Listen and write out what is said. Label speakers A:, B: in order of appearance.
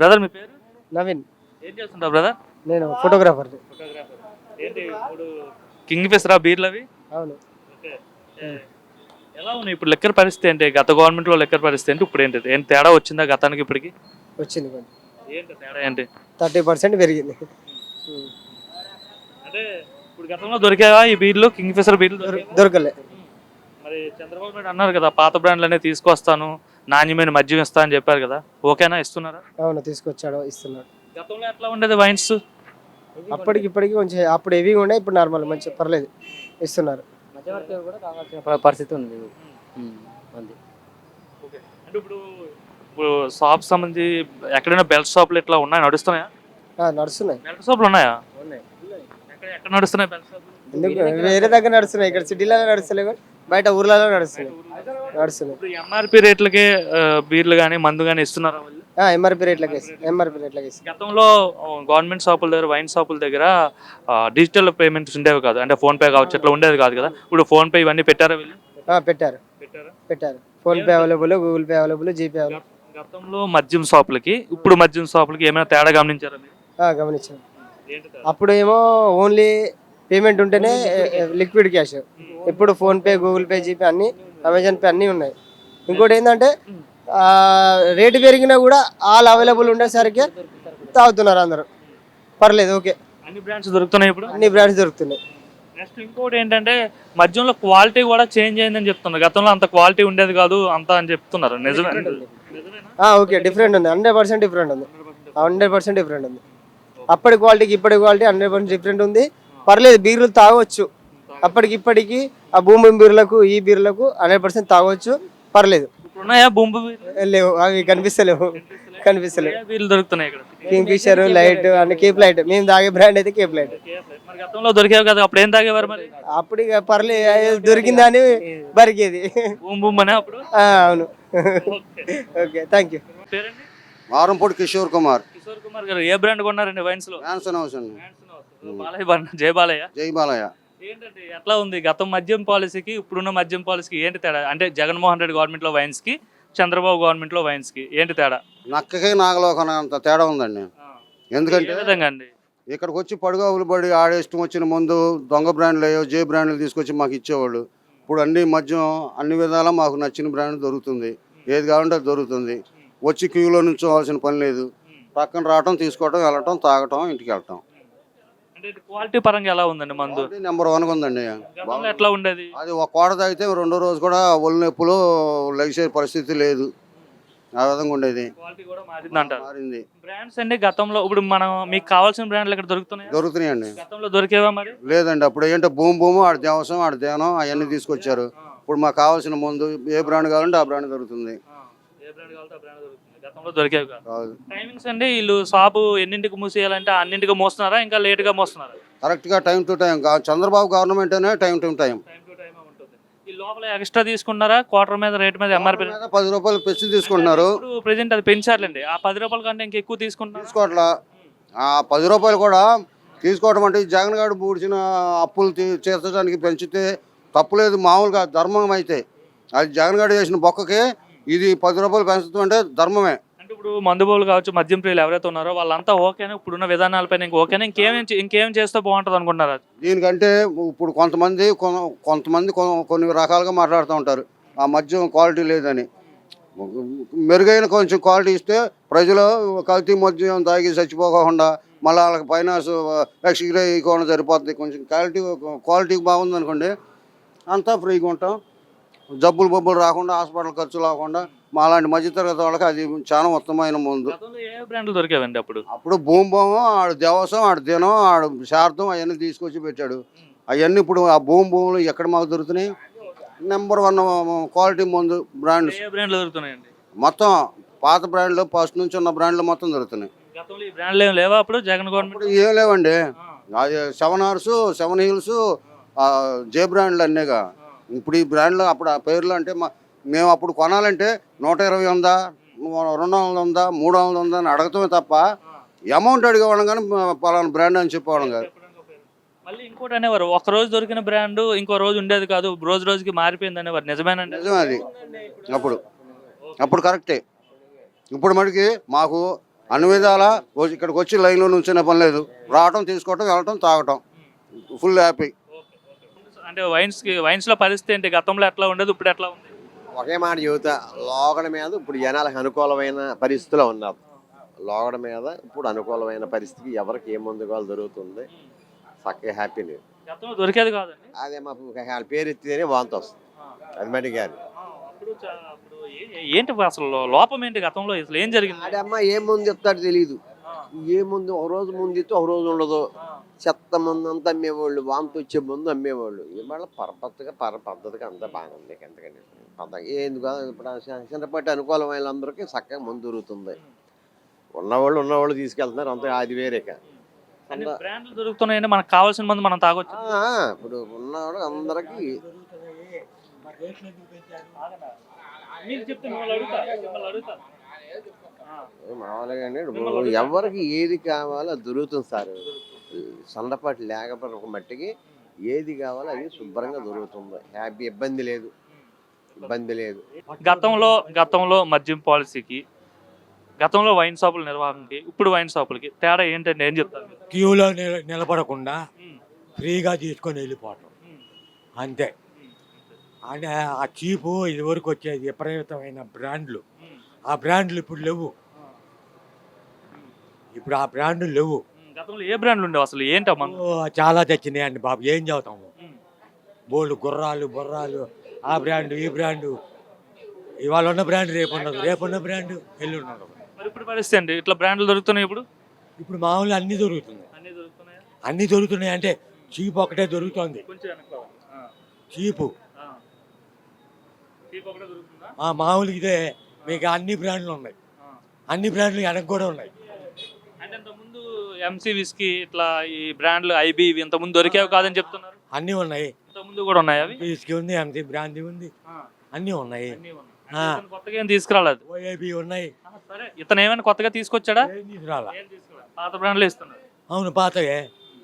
A: Brother మీ పేరు?
B: నవీన్.
A: ఏం చేస్తుంటావు బ్రదర్?
B: నేను ఫోటోగ్రాఫర్
A: ఫోటోగ్రాఫర్. ఏంటి ఇప్పుడు కింగ్ ఫిషరా బీర్లు అవి?
B: అవును.
A: ఎలా ఉన్నాయి ఇప్పుడు లెక్కర్ పరిస్థితి ఏంటి? గత గవర్నమెంట్లో లెక్కర్ పరిస్థితి ఏంటి? ఇప్పుడు ఏంటి? ఏం తేడా వచ్చిందా గతానికి ఇప్పటికి?
B: వచ్చింది కొంచెం.
A: ఏంటి తేడా ఏంటి?
B: థర్టీ పర్సెంట్ పెరిగింది.
A: అంటే ఇప్పుడు గతంలో దొరికావా ఈ బీర్లు? కింగ్ ఫిషర్ బీర్లు?
B: దొరకలే.
A: మరి చంద్రబాబు నాయుడు అన్నారు కదా పాత బ్రాండ్లనే తీసుకొస్తాను నాణ్యమైన మద్యం ఇస్తా అని చెప్పారు కదా ఓకేనా? ఇస్తున్నారా?
B: అవును తీసుకొచ్చాడు ఇస్తున్నాడు.
A: గతంలో ఎట్లా ఉండేది వైన్స్?
B: అప్పటికి ఇప్పటికి కొంచెం అప్పుడు హెవీగా ఉండే ఇప్పుడు నార్మల్ మంచి పర్లేదు. ఇస్తున్నారు.
C: కూడా కావాల్సిన పరిస్థితి ఉంది. ఉమ్, ఉంది.
A: అంటే ఇప్పుడు ఇప్పుడు షాప్ సంబంధించి ఎక్కడైనా బెల్ట్ షాపులు ఇట్లా ఉన్నాయి? నడుస్తున్నాయా?
B: ఆ, నడుస్తున్నాయి.
A: బెల్ట్ షాపులు ఉన్నాయా?
C: ఉన్నాయి.
A: ఎక్కడ నడుస్తున్నాయి బెల్ట్ షాపులు
B: వేరే దగ్గర నడుస్తున్నాయి. ఇక్కడ సిటీలలో నడుస్తలేవు. బయట ఊర్లలో నడుస్తున్నాయి నడుస్తున్నాయి
A: ఇప్పుడు ఎంఆర్పి రేట్లకే ఆ, బీర్లు కానీ మందు కానీ ఇస్తున్నారా
B: ఎంఆర్పి రేట్లకి ఎంఆర్పి రేట్లకి
A: గతంలో గవర్నమెంట్ షాపుల దగ్గర వైన్ షాపుల దగ్గర డిజిటల్ పేమెంట్స్ ఉండేవి కాదు. అంటే ఫోన్ పే కావచ్చు ఇట్లా ఉండేది కాదు కదా. ఇప్పుడు ఫోన్ పే ఇవన్నీ పెట్టారా వీళ్ళు?
B: ఆ, పెట్టారు.
A: పెట్టారా?
B: పెట్టారు. PhonePe available Google Pay available GPay available.
A: గతంలో మద్యం షాపులకి ఇప్పుడు మద్యం షాపులకి ఏమైనా తేడా గమనించారా మీరు?
B: గమనించాను
A: ఏంటి తేడా?
B: అప్పుడు ఏమో ఓన్లీ పేమెంట్ ఉంటేనే లిక్విడ్ క్యాష్ ఇప్పుడు PhonePe Google Pay GPay అన్ని అమెజాన్ పే అన్నీ ఉన్నాయి. ఇంకోటి ఏంటంటే ఆ, రేటు పెరిగినా కూడా ఆల్ అవైలబుల్ ఉండేసరికి తాగుతున్నారు అందరూ. పర్లేదు ఓకే.
A: అన్ని బ్రాండ్స్ దొరుకుతున్నాయి ఇప్పుడు?
B: అన్ని బ్రాండ్స్ దొరుకుతున్నాయి.
A: నెక్స్ట్ ఇంకోటి ఏంటంటే మద్యంలో క్వాలిటీ కూడా చేంజ్ అయిందని చెప్తున్నారు. గతంలో అంత క్వాలిటీ ఉండేది కాదు అంత అని చెప్తున్నారు. నిజమే? నిజమేనా?
B: ఆ, ఓకే డిఫరెంట్ ఉంది. హండ్రెడ్ పర్సెంట్ డిఫరెంట్ ఉంది. హండ్రెడ్ పర్సెంట్ డిఫరెంట్ ఉంది. అప్పటి క్వాలిటీకి ఇప్పటి క్వాలిటీ హండ్రెడ్ పర్సెంట్ డిఫరెంట్ ఉంది. పర్లేదు బీర్లు తాగొచ్చు. అప్పటికి ఇప్పటికి ఆ భూమి బీర్లకు ఈ బీర్లకు హండ్రెడ్ పర్సెంట్ తాగొచ్చు. పర్లేదు? లేవు అవి కనిపిస్తలేవు. కనిపిస్తలేవు.
A: ఏ బీర్లు దొరుకుతున్నాయి ఇక్కడ?
B: కింగ్ ఫిషర్ లైట్ అన్ని కేప్ లైట్. మేము తాగే బ్రాండ్ అయితే కేప్ లైట్.
A: గతంలో దొరికేవి కదా అప్పుడు ఏం తాగేవారు మరి?
B: అప్పుడు ఇక పర్లేదు దొరికిందని బరికేది.
A: అప్పుడు?
B: ఆ, అవును. ఓకే. థ్యాంక్ యూ
A: పేరండి
D: వారంపూడి కిషోర్ కుమార్.
A: కిషోర్ కుమార్ గారు ఏ బ్రాండ్ కొన్నారండి
D: వైన్స్లో హౌస్ అండి.
A: బాలయ్య జై బాలయ్య.
D: జై బాలయ్య.
A: ఏంటంటే ఎట్లా ఉంది. గతం మద్యం పాలసీకి ఇప్పుడున్న మద్యం పాలసీకి ఏంటి తేడా? అంటే జగన్మోహన్ రెడ్డి గవర్నమెంట్లో వైన్స్కి చంద్రబాబు గవర్నమెంట్లో వైన్స్కి ఏంటి తేడా?
D: నక్కకి నాగలోకన అంత తేడా ఉందండి. ఎందుకంటే
A: విధంగా అండి?
D: ఇక్కడికి వచ్చి పడుగావులు పడి ఆడే ఇష్టం వచ్చిన ముందు దొంగ బ్రాండ్లు అయ్యో జే బ్రాండ్లు తీసుకొచ్చి మాకు ఇచ్చేవాళ్ళు. ఇప్పుడు అన్ని మద్యం అన్ని విధాలా మాకు నచ్చిన బ్రాండ్ దొరుకుతుంది. ఏది కావాలంటే అది దొరుకుతుంది. వచ్చి క్యూలో నుంచోవాల్సిన పని లేదు. పక్కన రావటం తీసుకోవటం వెళ్ళటం తాగటం ఇంటికి వెళ్ళటం.
A: అంటే క్వాలిటీ పరంగా ఎలా ఉందండి మందు?
D: నెంబర్ వన్గా ఉందండి.
A: గతంలో ఎట్లా ఉండేది?
D: అది ఒక కోడ తాగితే రెండో రోజు కూడా ఒళ్ళు నొప్పులు లెగిసే పరిస్థితి లేదు. ఆ విధంగా ఉండేది.
A: క్వాలిటీ కూడా మారింది అంటారు.
D: మారింది.
A: బ్రాండ్స్ అండి గతంలో ఇప్పుడు మనం మీకు కావాల్సిన బ్రాండ్లు ఇక్కడ దొరుకుతున్నాయి?
D: దొరుకుతున్నాయండి.
A: గతంలో దొరికేవా మరి?
D: లేదండి అప్పుడు ఏంటంటే భూమి భూమి ఆడ దేవసం ఆడ ధ్యానం అవన్నీ తీసుకొచ్చారు. ఇప్పుడు మాకు కావాల్సిన ముందు ఏ బ్రాండ్ కావాలంటే ఆ బ్రాండ్ దొరుకుతుంది.
A: టైమింగ్స్ అండి వీళ్ళు షాపు ఎన్నింటికి మూసేయాలంటే అన్నింటికి మోస్తున్నారా? ఇంకా లేట్గా మోస్తున్నారా?
D: కరెక్ట్గా time to time Chandrababu government అనే టైం టు. టైం
A: ఈ లోపల ఎక్స్ట్రా తీసుకున్నారా క్వార్టర్ మీద రేట్ మీద ఎంఆర్పీ
D: పది రూపాయలు పెంచి తీసుకుంటున్నారు.
A: ఇప్పుడు ప్రెజెంట్ అది పెంచారులేండి. ఆ పది రూపాయల కంటే ఇంకా ఎక్కువ తీసుకుంటున్నారు?
D: తీసుకోవట్లా. ఆ పది రూపాయలు కూడా తీసుకోవడం అంటే జగన్ గారు పూడ్చిన అప్పులు తీర్చడానికి పెంచితే తప్పులేదు మామూలుగా ధర్మం అయితే. అది జగన్ గారు చేసిన బొక్కకి ఇది పది రూపాయలు పెంచడం అంటే ధర్మమే.
A: అంటే ఇప్పుడు మందుబోలు కావచ్చు మద్యం ప్రియులు ఎవరైతే ఉన్నారో వాళ్ళంతా ఓకేనా ఇప్పుడున్న విధానాలపైన ఇంకా ఓకేనా ఇంకేం ఇంకేం చేస్తే బాగుంటుంది అనుకుంటున్నారు
D: దీనికంటే ఇప్పుడు కొంతమంది కొంతమంది కొన్ని రకాలుగా మాట్లాడుతూ ఉంటారు. ఆ మద్యం క్వాలిటీ లేదని. మెరుగైన కొంచెం క్వాలిటీ ఇస్తే ప్రజలు కల్తీ మద్యం తాగి చచ్చిపోకుండా మళ్ళీ వాళ్ళకి ఫైనాన్స్ ఎక్స్గ్రే ఇవ్వకుండా సరిపోతుంది కొంచెం క్వాలిటీ క్వాలిటీ బాగుంది అనుకోండి అంతా ఫ్రీగా ఉంటాం. జబ్బులు బొబ్బులు రాకుండా హాస్పిటల్ ఖర్చు రాకుండా మా అలాంటి మధ్యతరగతి వాళ్ళకి అది చాలా ఉత్తమమైన ముందు.
A: ఏ బ్రాండ్లు దొరికేవండి అప్పుడు?
D: అప్పుడు భూమి భూమి ఆడు దేవసం ఆడు దినం ఆడు శార్థం అవన్నీ తీసుకొచ్చి పెట్టాడు. అవన్నీ ఇప్పుడు ఆ భూమి భూములు ఎక్కడ మాకు దొరుకుతున్నాయి? నెంబర్ వన్ క్వాలిటీ ముందు బ్రాండ్స్
A: ఏ బ్రాండ్లు దొరుకుతున్నాయండి?
D: మొత్తం పాత బ్రాండ్లు ఫస్ట్ నుంచి ఉన్న బ్రాండ్లు మొత్తం దొరుకుతున్నాయి.
A: గతంలో ఈ బ్రాండ్లు ఏం లేవా అప్పుడు? జగన్ గవర్నమెంట్
D: ఇప్పుడు ఏం లేవండి. అది సెవెన్ అవర్స్ సెవెన్ హీల్స్ జే బ్రాండ్లు అన్నీగా. ఇప్పుడు ఈ బ్రాండ్లు అప్పుడు ఆ పేర్లు అంటే మా మేము అప్పుడు కొనాలంటే నూట ఇరవై ఉందా రెండు వందలు ఉందా మూడు వందలు ఉందా అని అడగటమే తప్ప అమౌంట్ అడిగేవాళ్ళం కానీ పలానా బ్రాండ్ అని చెప్పేవాళ్ళం కాదు.
A: మళ్ళీ ఇంకోటి అనేవారు ఒక రోజు దొరికిన బ్రాండ్ ఇంకో రోజు ఉండేది కాదు రోజు రోజుకి మారిపోయింది అనేవారు నిజమేనండి
D: నిజమే అది. అప్పుడు. అప్పుడు కరెక్టే. ఇప్పుడు మటుకి మాకు అన్ని విధాల ఇక్కడికి వచ్చి లైన్లో నుంచిన పని లేదు. రావటం తీసుకోవటం వెళ్ళటం తాగటం. Full happy.
A: అంటే వైన్స్కి వైన్స్లో పరిస్థితి ఏంటి? గతంలో ఎట్లా ఉండేది? ఇప్పుడు ఎట్లా ఉంది?
E: ఒకే మాట చెబుతా. లోగడ మీద ఇప్పుడు జనాలకు అనుకూలమైన పరిస్థితిలో ఉన్నారు లోగడ మీద ఇప్పుడు అనుకూలమైన పరిస్థితికి ఎవరికి ఏ ముందు దొరుకుతుంది? చక్కగా హ్యాపీ
A: గతంలో దొరికేది కాదండి.
E: అదే వాళ్ళ పేరు ఎత్తితేనే వాంతి వస్తుంది అది
A: అప్పుడు ఏ- ఏంటి అసలు లోపం ఏంటి గతంలో? అసలు ఏం జరిగింది?
E: ఆడమ్మ ఏ ముందు చెప్తాడు తెలియదు ఏ ముందు ఒక రోజు ముందు ఇస్తే ఒక రోజు ఉండదు. చెత్త ముందు అంతా అమ్మేవాళ్ళు. వాంతి వచ్చే ముందు అమ్మేవాళ్ళు ఇవాళ పరపత్తుగా పర పద్ధతిగా అంతా బాగానే ఉంది పద్ధతి ఎందుకు ఇప్పుడు చిన్నపాటి అనుకూలమైన అందరికీ చక్కగా ముందు దొరుకుతుంది. ఉన్నవాళ్ళు ఉన్నవాళ్ళు తీసుకెళ్తున్నారు అంత అది వేరే ఇక.
A: అన్ని
E: అంత-
A: బ్రాండ్లు దొరుకుతున్నాయండి మనకు కావాల్సిన మంది మనం తాగొచ్చు.
E: ఇప్పుడు ఉన్నవాళ్ళు అందరికి మామూలుగా ఎవరికి ఏది కావాలో దొరుకుతుంది సార్. సన్నపాటి లేకపోతే ఒక మట్టికి ఏది కావాలో అది శుభ్రంగా దొరుకుతుంది. హ్యాపీ ఇబ్బంది లేదు. ఇబ్బంది లేదు.
A: గతంలో గతంలో మద్యం పాలసీకి గతంలో వైన్ షాపుల నిర్వహణకి ఇప్పుడు వైన్ షాపులకి తేడా ఏంటంటే ఏం చెప్తారు మీరు?
F: క్యూలో నిల- నిలబడకుండా ఫ్రీగా తీసుకొని వెళ్ళిపోవటం. అంతే. అంటే ఆ చీపు ఇదివరకు వచ్చేది విపరీతమైన బ్రాండ్లు. ఆ బ్రాండ్లు ఇప్పుడు లేవు. ఇప్పుడు ఆ బ్రాండ్లు లేవు.
A: గతంలో ఏ బ్రాండ్లు ఉండేవి అసలు? ఏంటో మన
F: ఓ, చాలా తెచ్చినాయండి బాబు. ఏం చదువుతాము బోళ్ళు గుర్రాలు బుర్రాలు ఆ బ్రాండ్ ఈ బ్రాండు ఇవాళ ఉన్న బ్రాండ్ రేపు ఉండదు. రేపు ఉన్న బ్రాండ్ ఎల్లుండి ఉండదు.
A: మరి ఇప్పుడు పరిస్థితి అండి ఇట్లా బ్రాండ్లు దొరుకుతున్నాయి ఇప్పుడు?
F: ఇప్పుడు మామూలు అన్నీ దొరుకుతున్నాయి.
A: అన్ని దొరుకుతున్నాయా?
F: అన్నీ దొరుకుతున్నాయి. అంటే చీప్ ఒకటే దొరుకుతుంది.
A: కొంచెం వెనక్కి
F: చీపు.
A: ఒకటే దొరుకుతుందా?
F: ఆ మామూలు ఇదే. మీకు అన్ని బ్రాండ్లు ఉన్నాయి. అన్ని బ్రాండ్లు వెనక్కి కూడా ఉన్నాయి.
A: ఇంతకుముందు ఎంసీ విస్కీ ఇట్లా ఈ బ్రాండ్లు ఐబీ ఇవి ఇంతకుముందు దొరికేవి కాదని చెప్తున్నారు.
F: అన్నీ ఉన్నాయి.
A: ఇంతకుముందు కూడా ఉన్నాయి అవి?
F: పీస్కి ఉంది ఎంసీ బ్రాంతి ఉంది. అన్నీ ఉన్నాయి.
A: అన్నీ ఉన్నాయి.
F: ఆ.
A: అంటే ఇతను కొత్తగా ఏం తీసుకురాలేదు?
F: ఓఏబి ఉన్నాయి.
A: సరే. ఇతను ఏమైనా కొత్తగా తీసుకొచ్చాడా?
F: ఏం తీసుకురాలా?
A: ఏం తీసుకురాలేదు? పాత బ్రాండ్లు ఇస్తున్నారు.
F: అవును పాతవే.